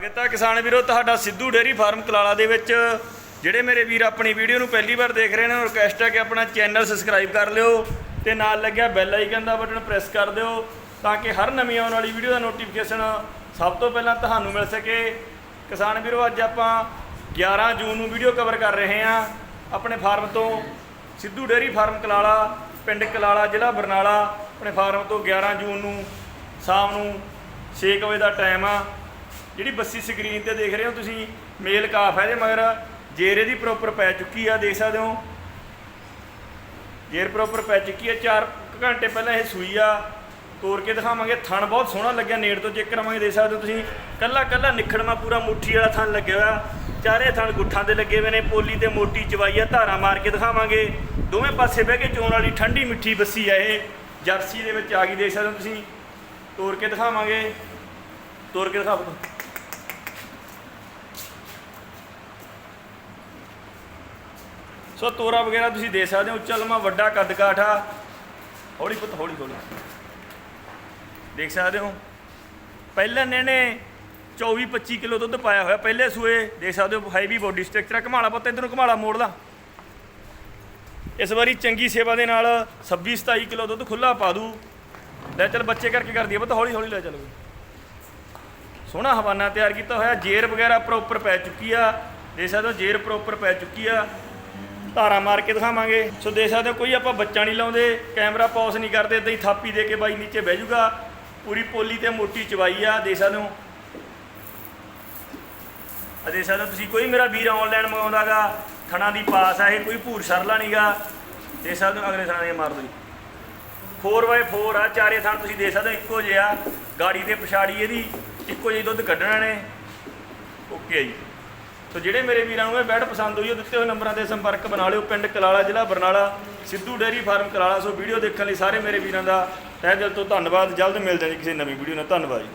ਕਿਤਾ ਕਿਸਾਨ ਵੀਰੋ, ਤੁਹਾਡਾ ਸਿੱਧੂ ਡੇਰੀ ਫਾਰਮ ਕਲਾਲਾ ਦੇ ਵਿੱਚ। ਜਿਹੜੇ ਮੇਰੇ ਵੀਰ ਆਪਣੀ ਵੀਡੀਓ ਨੂੰ ਪਹਿਲੀ ਵਾਰ ਦੇਖ ਰਹੇ ਨੇ ਰਿਕਵੈਸਟ ਹੈ ਕਿ ਆਪਣਾ ਚੈਨਲ ਸਬਸਕ੍ਰਾਈਬ ਕਰ ਲਿਓ ਤੇ ਨਾਲ ਲੱਗਿਆ ਬੈਲ ਆਈਕਨ ਦਾ ਬਟਨ ਪ੍ਰੈਸ ਕਰ ਦਿਓ ਤਾਂ ਕਿ ਹਰ ਨਵੀਂ ਆਉਣ ਵਾਲੀ ਵੀਡੀਓ ਦਾ ਨੋਟੀਫਿਕੇਸ਼ਨ ਸਭ ਤੋਂ ਪਹਿਲਾਂ ਤੁਹਾਨੂੰ ਮਿਲ ਸਕੇ। ਕਿਸਾਨ ਵੀਰੋ, ਅੱਜ ਆਪਾਂ 11 ਜੂਨ ਨੂੰ ਵੀਡੀਓ ਕਵਰ ਕਰ ਰਹੇ ਹਾਂ। ਆਪਣੇ ਫਾਰਮ ਤੋਂ ਸਿੱਧੂ ਡੇਰੀ ਫਾਰਮ ਕਲਾਲਾ, ਪਿੰਡ ਕਲਾਲਾ, ਜ਼ਿਲ੍ਹਾ ਬਰਨਾਲਾ, ਆਪਣੇ ਫਾਰਮ ਤੋਂ 11 ਜੂਨ ਨੂੰ ਸ਼ਾਮ ਨੂੰ 6 ਵਜੇ ਦਾ ਟਾਈਮ ਆ। ਜਿਹੜੀ ਬੱਸੀ ਸਕਰੀਨ ਤੇ ਦੇਖ ਰਹੇ ਹੋ ਤੁਸੀਂ, ਮੇਲ ਕਾਫ ਹੈ ਜੇ ਮਗਰ। ਜੇਰ ਇਹਦੀ ਪ੍ਰੋਪਰ ਪੈ ਚੁੱਕੀ ਆ, ਦੇਖ ਸਕਦੇ ਹੋ। ਜੇਰ ਪ੍ਰੋਪਰ ਪੈ ਚੁੱਕੀ ਆ 4 ਘੰਟੇ ਪਹਿਲਾਂ ਇਹ ਸੂਈ ਆ। ਤੋੜ ਕੇ ਦਿਖਾਵਾਂਗੇ, ਥਣ ਬਹੁਤ ਸੋਹਣਾ ਲੱਗਿਆ, ਨੇੜ ਤੋਂ ਚੈੱਕ ਕਰਾਵਾਂਗੇ, ਦੇਖ ਸਕਦੇ ਹੋ ਤੁਸੀਂ। ਕੱਲਾ ਕੱਲਾ ਨਿਖੜਮਾ ਪੂਰਾ ਮੁੱਠੀ ਵਾਲਾ ਥਣ ਲੱਗਿਆ ਹੋਇਆ। ਚਾਰੇ ਥਣ ਗੁੱਠਾਂ ਤੇ ਲੱਗੇ ਹੋਏ ਨੇ, ਪੋਲੀ ਤੇ ਮੋਟੀ ਚਵਾਈ ਆ, ਧਾਰਾਂ ਮਾਰ ਕੇ ਦਿਖਾਵਾਂਗੇ। ਦੋਵੇਂ ਪਾਸੇ ਬਹਿ ਕੇ ਚੋਣ ਵਾਲੀ ਠੰਡੀ ਮਿੱਠੀ ਬੱਸੀ ਆ ਇਹ। ਜਰਸੀ ਦੇ ਵਿੱਚ ਆ ਗਈ, ਦੇਖ ਸਕਦੇ ਹੋ ਤੁਸੀਂ। ਤੋੜ ਕੇ ਦਿਖਾਵਾਂਗੇ। ਤੋੜ ਕੇ ਦਿਖਾ ਸੋ ਤੋਰਾ ਵਗੈਰਾ ਤੁਸੀਂ ਦੇ ਸਕਦੇ ਹੋ, ਉੱਚਾ ਲੰਮਾ, ਵੱਡਾ ਕੱਦ ਕਾਠਾ। ਹੌਲੀ ਪੁੱਤ, ਹੌਲੀ ਹੌਲੀ। ਦੇਖ ਸਕਦੇ ਹੋ? ਪਹਿਲਾਂ ਨੇ ਨੇ 24 25 ਕਿਲੋ ਦੁੱਧ ਪਾਇਆ ਹੋਇਆ, ਪਹਿਲੇ ਸੂਏ। ਦੇਖ ਸਕਦੇ ਹੋ ਹੈਵੀ ਬੋਡੀ ਸਟਰਕਚਰ ਆ। ਘਮਾਲਾ ਪੁੱਤ, ਇਧਰ ਨੂੰ ਘਮਾਲਾ ਮੋੜਦਾ ਇਸ ਵਾਰੀ ਚੰਗੀ ਸੇਵਾ ਦੇ ਨਾਲ 26 27 ਕਿਲੋ ਦੁੱਧ ਖੁੱਲਾ ਪਾ ਦੂ। ਲੈ ਚੱਲ, ਬੱਚੇ ਕਰਕੇ ਕਰਦੀ ਆ ਪੁੱਤ, ਹੌਲੀ ਹੌਲੀ ਲੈ ਚੱਲ। ਸੋਹਣਾ ਹਵਾਨਾ ਤਿਆਰ ਕੀਤਾ ਹੋਇਆ, ਜੇਰ ਵਗੈਰਾ ਪ੍ਰੋਪਰ ਪੈ ਚੁੱਕੀ ਆ। ਦੇਖ ਸਕਦੇ ਹੋ, ਜੇਰ ਪ੍ਰੋਪਰ ਪੈ ਚੁੱਕੀ ਆ। ਧਾਰਾ ਮਾਰ ਕੇ ਦਿਖਾਵਾਂਗੇ। ਸੋ ਦੇਖ ਸਕਦੇ ਹੋ, ਕੋਈ ਆਪਾਂ ਬੱਚਾ ਨਹੀਂ ਲਾਉਂਦੇ, ਕੈਮਰਾ ਪੌਸ ਨਹੀਂ ਕਰਦੇ ਇਦਾਂ ਹੀ ਥਾਪੀ ਦੇ ਕੇ ਬਾਈ ਨੀਚੇ ਬਹਿ ਜਾਊਗਾ ਪੂਰੀ ਪੋਲੀ ਤੇ ਮੋਟੀ ਚਵਾਈ ਆ, ਦੇਖ ਸਕਦੇ ਹੋ। ਆ ਦੇਖ ਸਕਦੇ ਹੋ, ਤੁਸੀਂ ਕੋਈ ਮੇਰਾ ਵੀਰ ਆਨਲਾਈਨ ਮੰਗਾਉਂਦਾਗਾ ਥਣਾ ਦੀ ਪਾਸ ਆ, ਇਹ ਕੋਈ ਭੂਰ ਸਰਲਾ ਨਹੀਂਗਾ। ਦੇਖ ਸਕਦੇ ਹੋ, ਅਗਲੇ ਥਾਂ ਦੇ ਮਾਰ ਦੋ ਜੀ। 4x4 ਆ, ਚਾਰੇ ਥਾਂ ਤੁਸੀਂ ਦੇਖ ਸਕਦੇ ਹੋ, ਇੱਕੋ ਜਿਹਾ ਗਾੜੀ ਦੇ ਪਛਾੜੀ ਇਹਦੀ, ਇੱਕੋ ਜਿਹੀ ਦੁੱਧ ਕੱਢਣਾ ਨੇ। ਓਕੇ ਜੀ। ਸੋ ਜਿਹੜੇ ਮੇਰੇ ਵੀਰਾਂ ਨੂੰ ਇਹ ਬੈਡ ਪਸੰਦ ਹੋਈ, ਉਹ ਦਿੱਤੇ ਹੋਏ ਨੰਬਰਾਂ ਤੇ ਸੰਪਰਕ ਬਣਾ ਲਿਓ। ਪਿੰਡ ਕਲਾਲਾ ਜ਼ਿਲ੍ਹਾ Barnala, Sidhu dairy farm Kalala. So video ਦੇਖਣ ਲਈ ਸਾਰੇ ਮੇਰੇ ਵੀਰਾਂ ਦਾ ਤਹਿ ਦਿਲ ਤੋਂ ਧੰਨਵਾਦ। ਜਲਦ ਮਿਲਦੇ ਹਾਂ ਜੀ ਕਿਸੇ ਨਵੀਂ ਵੀਡੀਓ ਨਾਲ। ਧੰਨਵਾਦ ਜੀ।